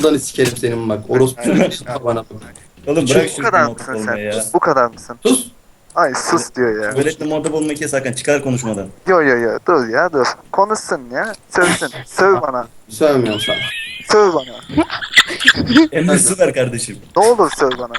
ablanı sikerim senin bak. Orospu bana bak. Oğlum bırak Bu şu kadar muhatap mısın olmayı sen? ya. Bu kadar mısın? Sus. Ay sus diyor ya. Böylelikle muhatap olmayı kes Hakan. Çıkar konuşmadan. Yo yo yo dur ya dur. Konuşsun ya. Sövsün. Söv bana. Sövmüyorum sana. Söv bana. Emre su ver kardeşim. Ne olur söv bana.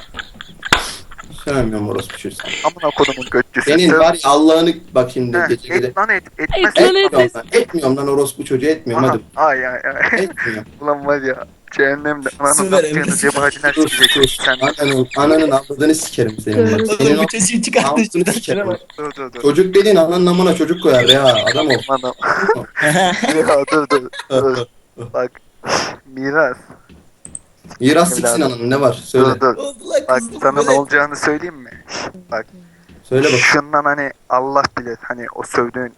Sövmüyorum orospu çocuğu. Amına kodumun götçüsü. Senin Söv. var ya Allah'ını bak şimdi Heh, gece gece. et lan et. Etmez. Et lan et. Etmiyorum lan. Etmiyorum lan orospu çocuğu etmiyorum Aha, hadi. Ay ay ay. Etmiyorum. Ulan var ya. Cehennemde ananın Süper, yaptığını Emre. sikecek. Sen Ananın, ananın avradını sikerim senin bak. Senin o çocuğu çıkarttı şuradan sikerim dur dur dur. Çocuk dediğin ananın namına çocuk koyar ya adam ol. Anam. ya dur dur. dur. Bak. Miras. Miras siksin ananın ne var söyle. Dur dur. Bak sana ne böyle- olacağını söyleyeyim mi? Bak. Söyle bak. Şundan hani Allah bilir hani o sövdüğün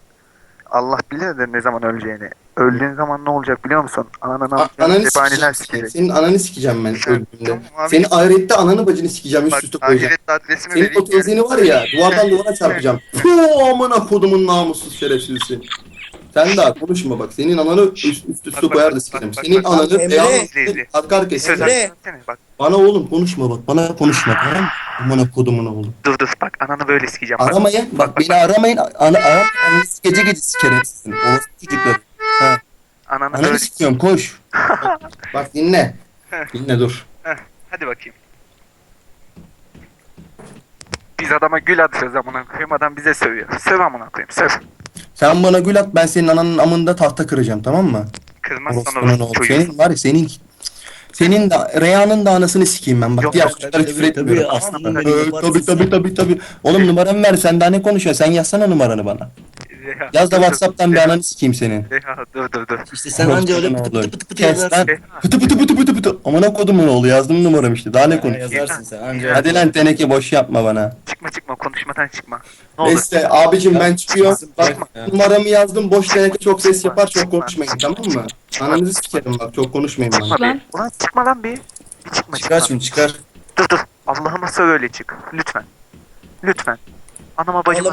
Allah bilir de ne zaman öleceğini. Öldüğün zaman ne olacak biliyor musun? Ananı A- ananı sikeceğim. sikecek. Senin ananı sikeceğim ben öldüğümde. Abi. Senin ahirette ananı bacını sikeceğim üst üste koyacağım. ahirette adresimi Senin o vereyim. tezini var ya duvardan duvara çarpacağım. Puh amına kodumun namussuz şerefsizsin. Sen daha konuşma bak. Senin ananı üst, üst üste Bak, bak, koyar da bak, sikerim. bak, Senin bak, ananı bak, Emre. beyaz Söz sikerim. Emre. bak. Bana oğlum konuşma bak. Bana konuşma tamam mı? Amına kodumun oğlum. Dur dur bak ananı böyle sikeceğim. Bak. Aramayın. Bak beni aramayın. Ana, ara, ananızı gece gece sikerim sizin. Orospu çocuklar. Ha. Ananı Ananı böyle sikiyorum koş. Bak, bak dinle. Dinle dur. Hadi bakayım. Biz adama gül atıyoruz amına koyayım adam bize sövüyor. Söv amına koyayım söv. Sen bana gül at ben senin ananın amında tahta kıracağım tamam mı? Kızmazsan Orospunun olur oğlu. çocuğu. Senin var ya senin senin de Reya'nın da anasını sikeyim ben bak. Yok, Diğer yok, çocuklara tabii, küfür tabii, etmiyorum. aslanım tamam mı? benim, Ee, yaparsın Tabii tabii sen. tabii tabii. Oğlum numaramı ver sen daha ne konuşuyorsun? Sen yazsana numaranı bana. Reha, Yaz da dur, dur, Whatsapp'tan bir ananı sikeyim senin. Reha dur dur dur. İşte sen anca öyle pıtı pıtı pıtı pıtı Kes lan. yazarsın. Pıtı pıtı pıtı pıtı pıtı. Amına kodumun oğlu yazdım numaram işte. Daha ne Ha, konuşuyorsun? Yazarsın sen anca. Hadi lan teneke boş yapma bana. Çıkma çıkma konuşmadan çıkma. Ne olur. Neyse abicim ben çıkıyorum. Bak Çıkma. numaramı yazdım. Boş teneke çok ses yapar çok konuşmayın tamam mı? Ananızı sikerim bak çok konuşmayın bana. Çıkma Lan. bir. Ulan çıkma lan bir. Bir çıkma Çıkar çıkma. şimdi çıkar. Dur dur. Allah'ıma söv öyle çık. Lütfen. Lütfen. Anama bacıma